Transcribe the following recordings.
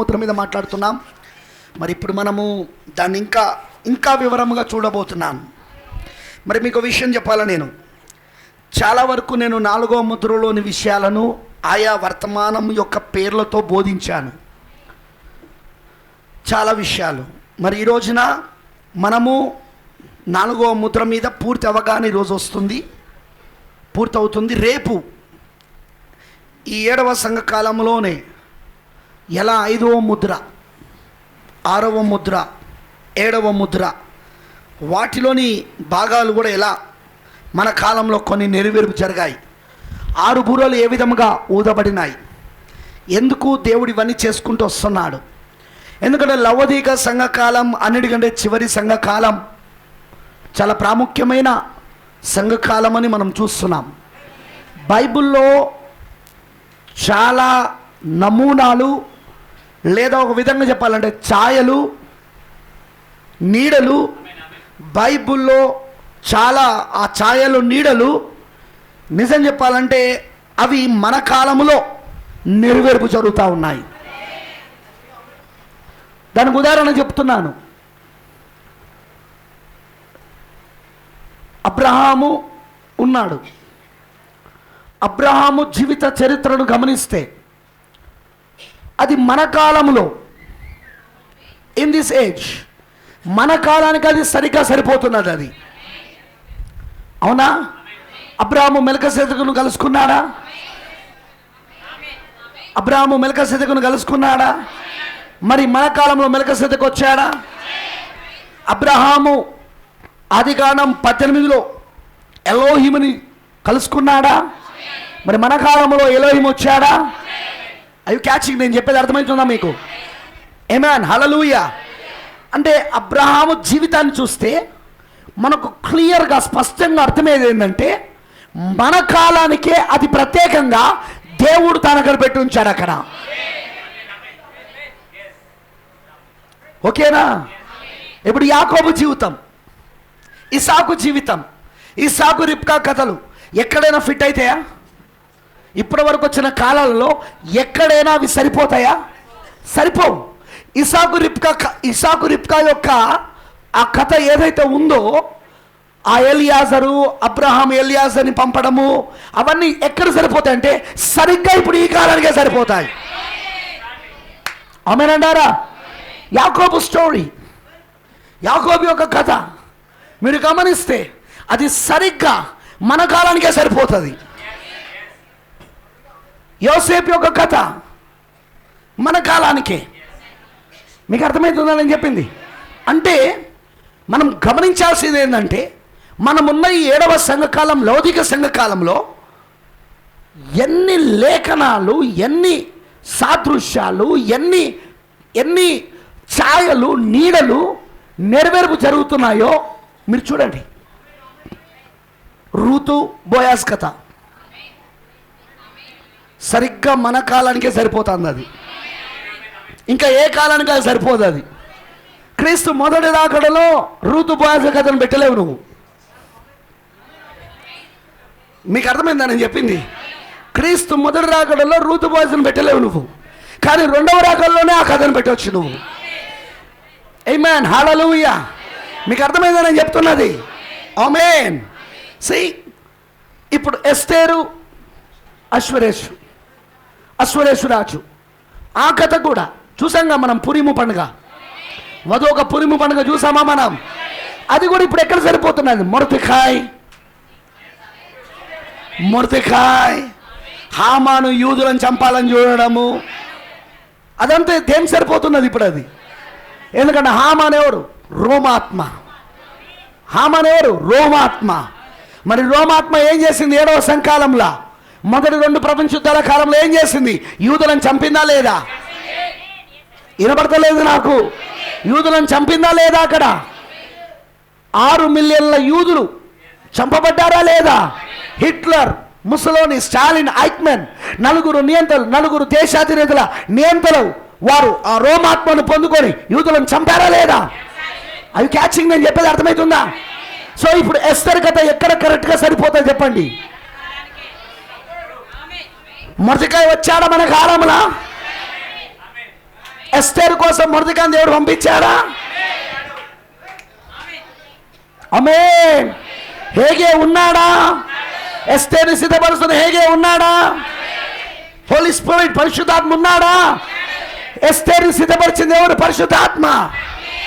సూత్రం మీద మాట్లాడుతున్నాం. మరి ఇప్పుడు మనము దాన్ని ఇంకా ఇంకా వివరముగా చూడబోతున్నాను మరి మీకు విషయం చెప్పాలా నేను? చాలా వరకు నేను నాలుగో ముద్రలోని విషయాలను ఆయా వర్తమానం యొక్క పేర్లతో బోధించాను. చాలా విషయాలు. మరి ఈ రోజున మనము నాలుగో ముద్ర మీద పూర్తి అవగాహన ఈరోజు వస్తుంది. పూర్తవుతుంది. రేపు ఈ ఏడవ సంఘకాలంలోనే ఎలా? ఐదవ ముద్ర. ఆరవ ముద్ర. ఏడవ ముద్ర. వాటిలోని భాగాలు కూడా ఎలా? మన కాలంలో కొన్ని నెరవేర్పు జరిగాయి. ఆరు బూరలు ఏ విధముగా ఊదబడినాయి? ఎందుకు దేవుడు ఇవన్నీ చేసుకుంటూ వస్తున్నాడు? ఎందుకంటే లవదీక సంఘకాలం అన్నిటికంటే చివరి సంఘకాలం చాలా ప్రాముఖ్యమైన సంఘకాలం అని మనం చూస్తున్నాం. బైబిల్లో చాలా నమూనాలు లేదా ఒక విధంగా చెప్పాలంటే ఛాయలు నీడలు బైబుల్లో చాలా ఆ ఛాయలు నీడలు నిజం చెప్పాలంటే అవి మన కాలంలో నెరవేర్పు జరుగుతూ ఉన్నాయి. దానికి ఉదాహరణ చెప్తున్నాను. అబ్రహాము ఉన్నాడు. అబ్రహాము జీవిత చరిత్రను గమనిస్తే అది మన కాలంలో. ఇన్ దిస్ ఏజ్ మన కాలానికి అది సరిగ్గా సరిపోతున్నది అది. అవునా? అబ్రాహము మెలకసేతకును కలుసుకున్నాడా? అబ్రాహము మెలకసేతకును కలుసుకున్నాడా? మరి మన కాలంలో మెలకసేతకు వచ్చాడా? అబ్రహాము ఆదికాండం పద్దెనిమిదిలో ఎలోహిముని కలుసుకున్నాడా? మరి మన కాలంలో ఎలోహిం వచ్చాడా? అవి క్యాచింగ్ నేను చెప్పేది అర్థమవుతుందా మీకు? ఏమాన్ హలలుయ అంటే అబ్రహాము జీవితాన్ని చూస్తే మనకు క్లియర్గా స్పష్టంగా అర్థమయ్యేది ఏంటంటే మన కాలానికే అది ప్రత్యేకంగా దేవుడు తనకడ పెట్టి ఉంచాడు అక్కడ. ఓకేనా? ఇప్పుడు యాకోబు జీవితం ఇసాకు జీవితం ఇసాకు రిప్కా కథలు ఎక్కడైనా ఫిట్ అవుతాయా? ఇప్పటి వరకు వచ్చిన కాలాలలో ఎక్కడైనా అవి సరిపోతాయా? సరిపోవు. ఇసాకు రిప్కా క- ఇసాకు రిప్కా యొక్క ఆ కథ ఏదైతే ఉందో ఆ ఎలియాజరు అబ్రహాం ఎలియాజర్ని పంపడము అవన్నీ ఎక్కడ సరిపోతాయి అంటే సరిగ్గా ఇప్పుడు ఈ కాలానికే సరిపోతాయి. ఆమెనంటారా యాకోబు స్టోరీ. యాకోబు యొక్క కథ. మీరు గమనిస్తే అది సరిగ్గా మన కాలానికే సరిపోతుంది. యోసేపు యొక్క కథ మన కాలానికే. మీకు అర్థమవుతుందని చెప్పింది? అంటే మనం గమనించాల్సింది ఏంటంటే మనమున్న ఈ ఏడవ సంఘకాలం లౌకిక సంఘకాలంలో ఎన్ని లేఖనాలు ఎన్ని సాదృశ్యాలు ఎన్ని ఎన్ని ఛాయలు నీడలు నెరవేర్పు జరుగుతున్నాయో మీరు చూడండి. ఋతు బోయాస్ కథ. సరిగ్గా మన కాలానికే సరిపోతుంది అది. ఇంకా ఏ కాలానికి అది సరిపోదు అది. క్రీస్తు మొదటి రాకడలో రూతు కథను పెట్టలేవు నువ్వు. మీకు అర్థమైందా నేను చెప్పింది? క్రీస్తు మొదటి రాకడలో రూతు పెట్టలేవు నువ్వు. కానీ రెండవ రాకల్లోనే ఆ కథను పెట్టవచ్చు నువ్వు. మ్యాన్ హాలూయ మీకు అర్థమైందా నేను చెప్తున్నది? ఆమెన్ సి ఇప్పుడు ఎస్తేరు అశ్వరేష్. అశ్వరేశ్వరాజు ఆ కథ కూడా చూసాంగా మనం పురిము పండుగ? వదొక పురిము పండుగ చూసామా మనం? అది కూడా ఇప్పుడు ఎక్కడ సరిపోతున్నది? మొరతికాయ్. మొరతికాయ్. హామాను యూదులను చంపాలని చూడడము. అదంతా దేం సరిపోతున్నది ఇప్పుడు అది? ఎందుకంటే హామాన్ ఎవరు? రోమాత్మ. హామాన్ ఎవరు? రోమాత్మ. మరి రోమాత్మ ఏం చేసింది? ఏడవ సంకాలంలో? మొదటి రెండు ప్రపంచ యుద్ధాల కాలంలో ఏం చేసింది? యూదులను చంపిందా లేదా? వినపడతలేదు నాకు. యూదులను చంపిందా లేదా అక్కడ? ఆరు మిలియన్ల యూదులు చంపబడ్డారా లేదా? హిట్లర్ ముసలోని స్టాలిన్ ఐక్మెన్ నలుగురు నియంతలు నలుగురు దేశాధినేతల నియంతలు వారు ఆ రోమాత్మను పొందుకొని యూదులను చంపారా లేదా? అవి క్యాచింగ్ నేను చెప్పేది అర్థమవుతుందా? సో ఇప్పుడు ఎస్తర్ కథ ఎక్కడ కరెక్ట్గా సరిపోతుంది చెప్పండి. మొదటికాయ వచ్చాడా మన కాలంలో? ఎస్టేర్ కోసం మొదటికాని దేవుడు పంపించాడా? అమే హేగే ఉన్నాడా? ఎస్తేరు సిద్ధపరుస్తున్న హేగే ఉన్నాడా? హోలీ స్పిరిట్ పరిశుద్ధాత్మ ఉన్నాడా? ఎస్తేరు సిద్ధపరిచింది ఎవరు పరిశుద్ధాత్మ.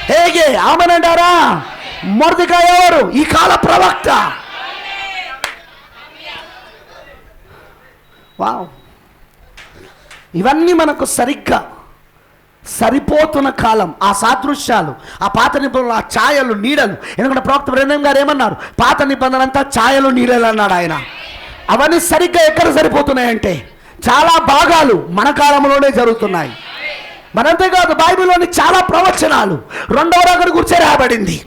హేగే ఆమెనంటారా? మొదటిగా ఎవరు? ఈ కాల ప్రవక్త. వావ్. ఇవన్నీ మనకు సరిగ్గా సరిపోతున్న కాలం. ఆ సాదృశ్యాలు ఆ పాత నిబంధనలు ఆ ఛాయలు నీడలు. ఎందుకంటే ప్రవక్త బ్రహ్మం గారు ఏమన్నారు? పాత నిబంధన అంతా ఛాయలు నీడలు అన్నాడు ఆయన. అవన్నీ సరిగ్గా ఎక్కడ సరిపోతున్నాయంటే చాలా భాగాలు మన కాలంలోనే జరుగుతున్నాయి. మనంతేకాదు బైబిల్లోని చాలా ప్రవచనాలు రెండవ రకం గురించి రాబడింది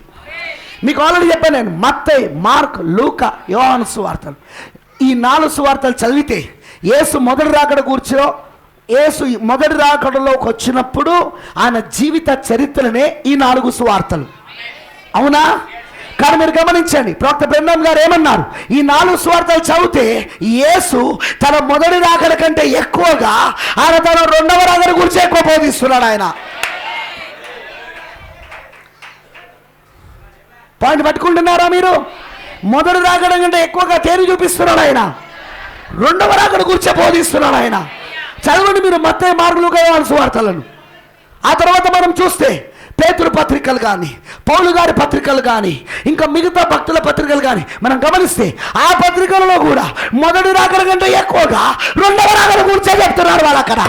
మీకు ఆల్రెడీ చెప్పాను నేను మత్తే మార్క్ లూక యోహాను సువార్తలు. ఈ నాలుగు సువార్తలు చదివితే ఏసు మొదటి రాకడ కూర్చో యేసు మొదటి రాకడలోకి వచ్చినప్పుడు ఆయన జీవిత చరిత్రనే ఈ నాలుగు సువార్తలు. అవునా? కానీ మీరు గమనించండి ప్రవక్త బృందం గారు ఏమన్నారు? ఈ నాలుగు స్వార్థలు చదివితే యేసు తన మొదటి రాకడ కంటే ఎక్కువగా ఆయన తన రెండవ రాకడ గురించి ఎక్కువ బోధిస్తున్నాడు ఆయన. పాయింట్ పట్టుకుంటున్నారా మీరు? మొదటి రాకడం కంటే ఎక్కువగా తేరు చూపిస్తున్నాడు ఆయన. రెండవ రాకడ గురించి బోధిస్తున్నాడు ఆయన. చదవండి మీరు మత్తే మార్గులు సువార్తలను. ఆ తర్వాత మనం చూస్తే పేతురు పత్రికలు కానీ పౌలు గారి పత్రికలు కానీ ఇంకా మిగతా భక్తుల పత్రికలు కానీ మనం గమనిస్తే ఆ పత్రికలలో కూడా మొదటి రాకడ కంటే ఎక్కువగా రెండవ రాకడ గురించే చెప్తున్నారు వాళ్ళు అక్కడ.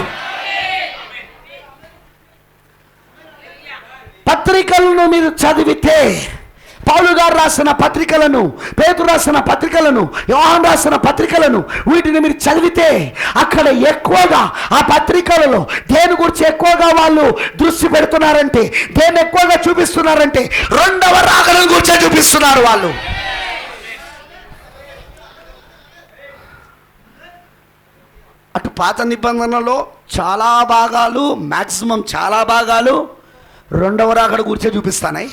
పత్రికలను మీరు చదివితే పౌలు గారు రాసిన పత్రికలను పేతురు రాసిన పత్రికలను యోహన్ రాసిన పత్రికలను వీటిని మీరు చదివితే అక్కడ ఎక్కువగా ఆ పత్రికలలో దేని గురించి ఎక్కువగా వాళ్ళు దృష్టి పెడుతున్నారంటే దేన్ని ఎక్కువగా చూపిస్తున్నారంటే రెండవ రాకడం గురించే చూపిస్తున్నారు వాళ్ళు. అటు పాత నిబంధనలో చాలా భాగాలు మ్యాక్సిమం చాలా భాగాలు రెండవ రాకడ గురించే చూపిస్తానాయి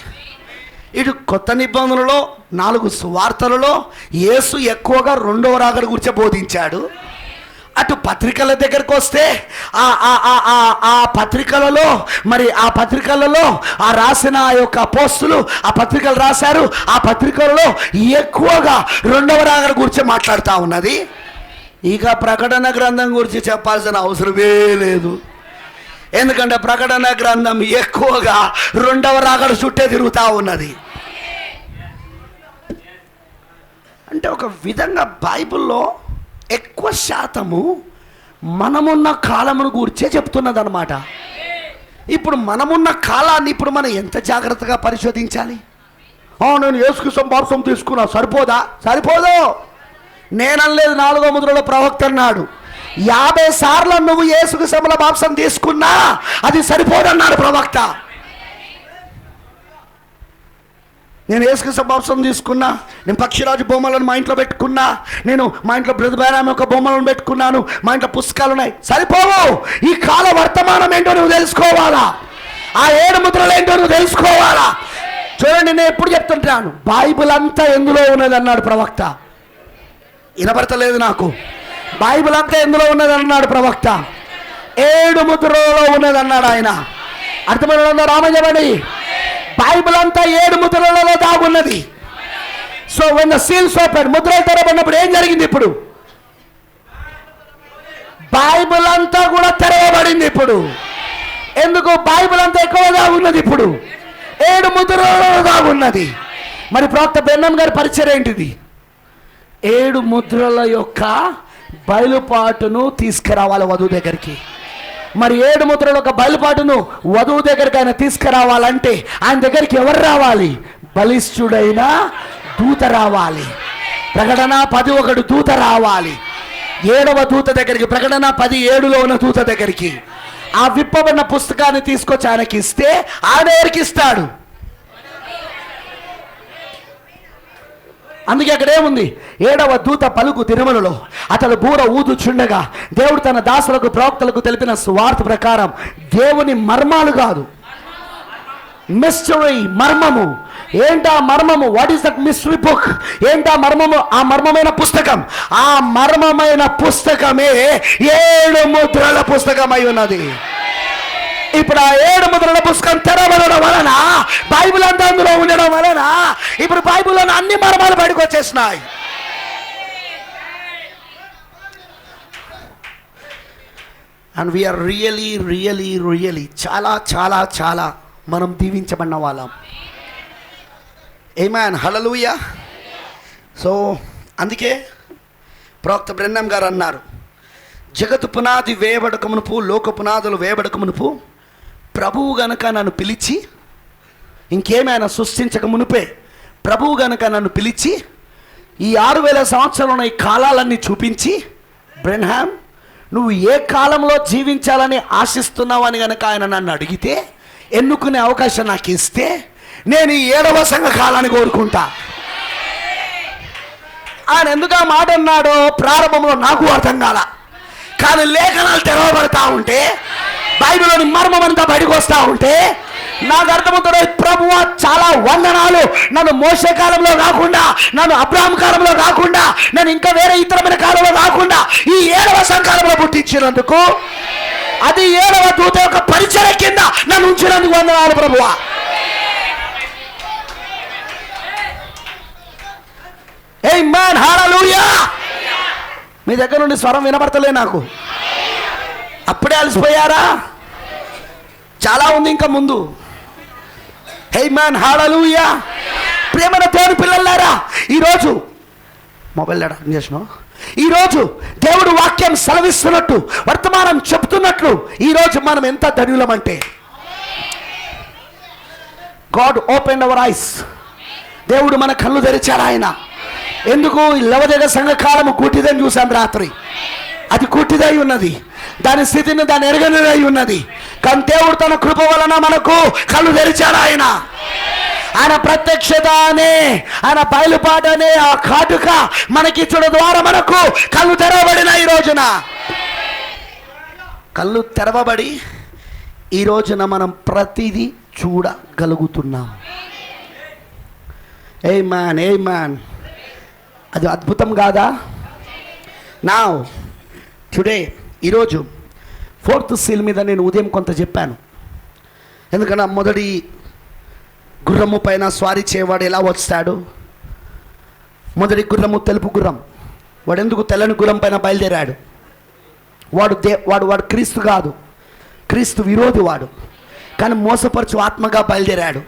ఇటు కొత్త నిబంధనలో నాలుగు సువార్తలలో యేసు ఎక్కువగా రెండవ రాకడ గురించే బోధించాడు. అటు పత్రికల దగ్గరకు వస్తే ఆ ఆ ఆ ఆ ఆ పత్రికలలో మరి ఆ పత్రికలలో ఆ రాసిన ఆ యొక్క పోస్టులు ఆ పత్రికలు రాశారు ఆ పత్రికలలో ఎక్కువగా రెండవ రాకడ గురించి మాట్లాడుతూ ఉన్నది. ఇక ప్రకటన గ్రంథం గురించి చెప్పాల్సిన అవసరమే లేదు. ఎందుకంటే ప్రకటన గ్రంథం ఎక్కువగా రెండవ రాకడ చుట్టే తిరుగుతూ ఉన్నది. అంటే ఒక విధంగా బైబిల్లో ఎక్కువ శాతము మనమున్న కాలమును గురించే చెప్తున్నది అనమాట ఇప్పుడు మనమున్న కాలాన్ని ఇప్పుడు మనం ఎంత జాగ్రత్తగా పరిశోధించాలి? నేను యేసుకు మాంసం తీసుకున్నా. సరిపోదా? సరిపోదు. నేనలేదు నాలుగో ముద్రలో ప్రవక్త అన్నాడు. యాభై సార్లు నువ్వు ఏసుకు సమల మాంసం తీసుకున్నా అది సరిపోదన్నాడు ప్రవక్త. నేను ఏసుకృష్ణ బాప్సం తీసుకున్నా నేను పక్షిరాజు బొమ్మలను మా ఇంట్లో పెట్టుకున్నా నేను మా ఇంట్లో బ్రదబేరామి యొక్క బొమ్మలను పెట్టుకున్నాను మా ఇంట్లో పుస్తకాలు ఉన్నాయి. సరిపోవు! ఈ కాల వర్తమానం ఏంటో నువ్వు తెలుసుకోవాలా? ఆ ఏడు ముద్రలు ఏంటో నువ్వు తెలుసుకోవాలా? చూడండి నేను ఎప్పుడు చెప్తుంటాను బైబిల్ అంతా ఎందులో ఉన్నది అన్నాడు ప్రవక్త. వినపడతలేదు నాకు. బైబిల్ అంతా ఎందులో ఉన్నది అన్నాడు ప్రవక్త. ఏడు ముద్రలో ఉన్నది అన్నాడు ఆయన. అర్థమైన రామజమని బైబిల్ అంతా ఏడు ముద్రలలో దాగున్నది. సో వెన్ సీల్స్ ఓపెన్ ముద్రలు తెరబడినప్పుడు ఏం జరిగింది ఇప్పుడు? బైబిల్ అంతా కూడా తెరవబడింది ఇప్పుడు. ఎందుకు? బైబిల్ అంతా ఎక్కువగా ఉన్నది ఇప్పుడు. ఏడు ముద్రలలో ఉన్నది మరి ప్రవక్త బెన్నం గారి పరిచయం ఏంటిది? ఏడు ముద్రల యొక్క బయలుపాటును తీసుకురావాలి వధువు దగ్గరికి. మరి ఏడు ముద్రల ఒక బయలుపాటును వధువు దగ్గరికి ఆయన తీసుకురావాలంటే ఆయన దగ్గరికి ఎవరు రావాలి? బలిష్ఠుడైన దూత రావాలి. ప్రకటన పది ఒకటి దూత రావాలి. ఏడవ దూత దగ్గరికి ప్రకటన పది ఏడులో ఉన్న దూత దగ్గరికి. ఆ విప్పబడిన పుస్తకాన్ని తీసుకొచ్చి ఆయనకి ఇస్తే ఆయన ఎవరికి ఇస్తాడు? అందుకే అక్కడ ఏముంది? ఏడవ దూత పలుకు తిరుమలలో. అతడు బూర ఊదుచుండగా దేవుడు తన దాసులకు ప్రవక్తలకు తెలిపిన స్వార్థ ప్రకారం దేవుని మర్మాలు కాదు. మిస్టరీ మర్మము. ఏంటా మర్మము? What is that mystery book ఏంటా మర్మము? ఆ మర్మమైన పుస్తకం. ఆ మర్మమైన పుస్తకమే ఏడు ముద్రల పుస్తకం అయి ఉన్నది. ఇప్పుడు ఆ ఏడు ముద్రల పుస్తకం తెరవడం వలన బైబిల్ అంతా అందులో ఉండడం వలన ఇప్పుడు బైబుల్లో అన్ని మర్మాలు బయటకు వచ్చేసినాయి. And we are really really really చాలా చాలా చాలా మనం దీవించబడిన వాళ్ళం. ఏమాన్ హలలుయ సో అందుకే ప్రవక్త బ్రహ్మం గారు అన్నారు జగత్ పునాది వేయబడక మునుపు లోక పునాదులు వేయబడక మునుపు ప్రభువు గనక నన్ను పిలిచి ఇంకేమైనా సృష్టించక మునుపే ప్రభువు గనక నన్ను పిలిచి ఈ ఆరు వేల సంవత్సరంలో ఈ కాలాలన్నీ చూపించి బ్రెన్హామ్ నువ్వు ఏ కాలంలో జీవించాలని ఆశిస్తున్నావు అని గనక ఆయన నన్ను అడిగితే ఎన్నుకునే అవకాశం నాకు ఇస్తే నేను ఈ ఏడవ సంఘ కాలాన్ని కోరుకుంటా. ఆయన ఎందుకు ఆ మాట అన్నాడో ప్రారంభంలో నాకు అర్థం కాల. కానీ లేఖనాలు తెరవబడతా ఉంటే బైబిల్లోని మర్మం అంతా బయటకు వస్తూ ఉంటే నాకు అర్థమవుతుంది ప్రభువ చాలా వందనాలు. నన్ను మోసే కాలంలో కాకుండా నన్ను అబ్రాహం కాలంలో కాకుండా నన్ను ఇంకా వేరే ఇతరమైన కాలంలో కాకుండా ఈ ఏడవ సంకాలంలో పుట్టించినందుకు అది ఏడవ దూత యొక్క పరిచయ కింద నన్ను ఉంచినందుకు వందనాలు ప్రభువా. ఏ మ్యాన్ హాలూయా మీ దగ్గర నుండి స్వరం వినపడతలే నాకు. అప్పుడే అలసిపోయారా? చాలా ఉంది ఇంకా ముందు. హే మ్యాన్ హాలూయా ప్రేమన దేవుని పిల్లలారా ఈరోజు మొబైల్ డేటా చేసినావు? ఈరోజు దేవుడు వాక్యం సెలవిస్తున్నట్టు వర్తమానం చెప్తున్నట్లు ఈరోజు మనం ఎంత ధన్యులమంటే గాడ్ ఓపెన్ అవర్ ఐస్. దేవుడు మన కళ్ళు తెరిచారు ఆయన. ఎందుకు? ఈ లవదగ సంఘకాలము కూటిదని చూశాను రాత్రి. అది కూటిదై ఉన్నది. దాని స్థితిని దాని ఎరగనిదై ఉన్నది. కానీ దేవుడు తన కృప వలన మనకు కళ్ళు తెరిచాడు ఆయన. ఆయన ప్రత్యక్షత అనే ఆయన బయలుపాటు అనే ఆ కాటుక మనకిచ్చడం ద్వారా మనకు కళ్ళు తెరవబడిన ఈ రోజున. కళ్ళు తెరవబడి ఈ రోజున మనం ప్రతిదీ చూడగలుగుతున్నాం. ఏ మ్యాన్ ఏ మ్యాన్ అది అద్భుతం కాదా? నా టుడే ఈరోజు ఫోర్త్ సీల్ మీద నేను ఉదయం కొంత చెప్పాను. ఎందుకన్నా మొదటి గుర్రము పైన స్వారీ చేయవాడు ఎలా వస్తాడు? మొదటి గుర్రము తెలుపు గుర్రం. వాడు ఎందుకు తెల్లని గుర్రం పైన బయలుదేరాడు? వాడు దే వాడు వాడు క్రీస్తు కాదు. క్రీస్తు విరోధి వాడు. కానీ మోసపరచు ఆత్మగా బయలుదేరాడు.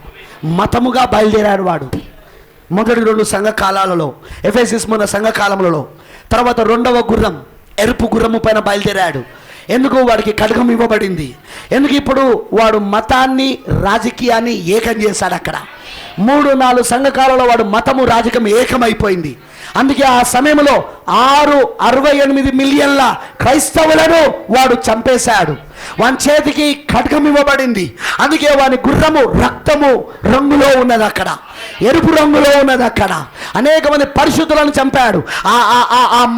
మతముగా బయలుదేరాడు వాడు. మొదటి రెండు సంఘ కాలాలలో ఎఫ్ఎస్ఎస్ మన సంఘకాలములలో తర్వాత రెండవ గుర్రం ఎరుపు గుర్రము పైన బయలుదేరాడు. ఎందుకు వాడికి ఖడ్గం ఇవ్వబడింది. ఎందుకు ఇప్పుడు వాడు మతాన్ని రాజకీయాన్ని ఏకం చేశాడు అక్కడ. మూడు నాలుగు సంఘకాలలో వాడు మతము రాజకీయం ఏకమైపోయింది. అందుకే ఆ సమయంలో ఆరు అరవై ఎనిమిది మిలియన్ల క్రైస్తవులను వాడు చంపేశాడు. వాని చేతికి ఖడ్గం ఇవ్వబడింది. అందుకే వాని గుర్రము రక్తము రంగులో ఉన్నది అక్కడ. ఎరుపు రంగులో ఉన్నది అక్కడ. అనేక మంది పరిశుద్ధులను చంపాడు. ఆ ఆ- ఆ- ఆ